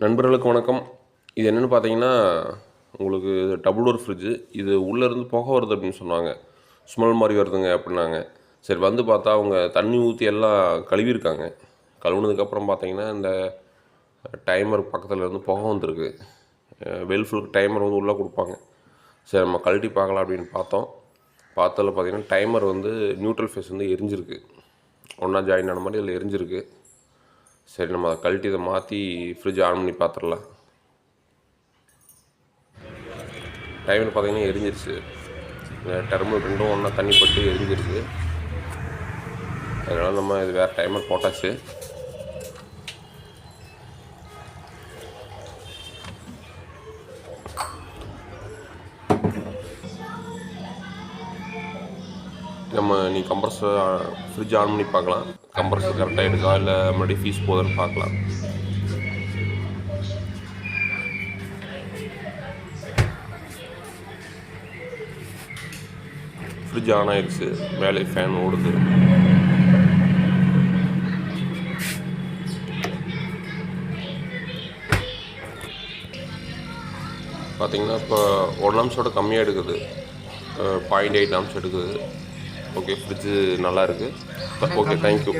நண்பர்களுக்கு வணக்கம். இது என்னென்னு பார்த்தீங்கன்னா உங்களுக்கு இது டபுள் டோர் ஃப்ரிட்ஜு இது உள்ளேருந்து புகை வருது அப்படின்னு சொன்னாங்க. ஸ்மெல் மாதிரி வருதுங்க அப்படின்னாங்க. சரி வந்து பார்த்தா அவங்க தண்ணி ஊற்றி எல்லாம் கழுவிருக்காங்க கழுவுனதுக்கப்புறம் பார்த்தீங்கன்னா இந்த டைமர் பக்கத்தில் இருந்து புகை வந்திருக்கு. வெல்ஃபுல் டைமர் வந்து உள்ளே கொடுப்பாங்க. சரி நம்ம கழட்டி பார்க்கலாம் அப்படின்னு பார்த்தோம். பார்த்ததில் பார்த்தீங்கன்னா டைமர் வந்து நியூட்ரல் ஃபேஸ் வந்து எரிஞ்சிருக்கு. ஒன்றா ஜாயின் ஆன மாதிரி அதில் எரிஞ்சிருக்கு. சரி நம்ம அதை கழட்டி இதை மாற்றி ஃப்ரிட்ஜ் ஆன் பண்ணி பார்த்துடலாம் டைமில் பார்த்தீங்கன்னா எரிஞ்சிருச்சு. இந்த டெர்மல் ரெண்டும் ஒன்றா தண்ணி பட்டு எரிஞ்சிருச்சு. அதனால் நம்ம இது வேறு டைமர் போட்டாச்சு. நம்ம நீ கம்ப்ரஸர் ஃப்ரிட்ஜ் ஆன் பண்ணி பார்க்கலாம். கம்ப்ரஸர் கரெக்டாக இருக்கா இல்லை மறுபடியும் ஃபீஸ் போகுதுன்னு பார்க்கலாம். ஃப்ரிட்ஜ் ஆன் ஆயிடுச்சு. மேலே ஃபேன் ஓடுது. பார்த்தீங்கன்னா இப்போ ஒரு நிமிஷோட கம்மியாக எடுக்குது. பாயிண்ட் எயிட் நிமிஷம் எடுக்குது. ஓகே ஃப்ரிட்ஜு நல்லா இருக்குது ஓகே தேங்க்யூ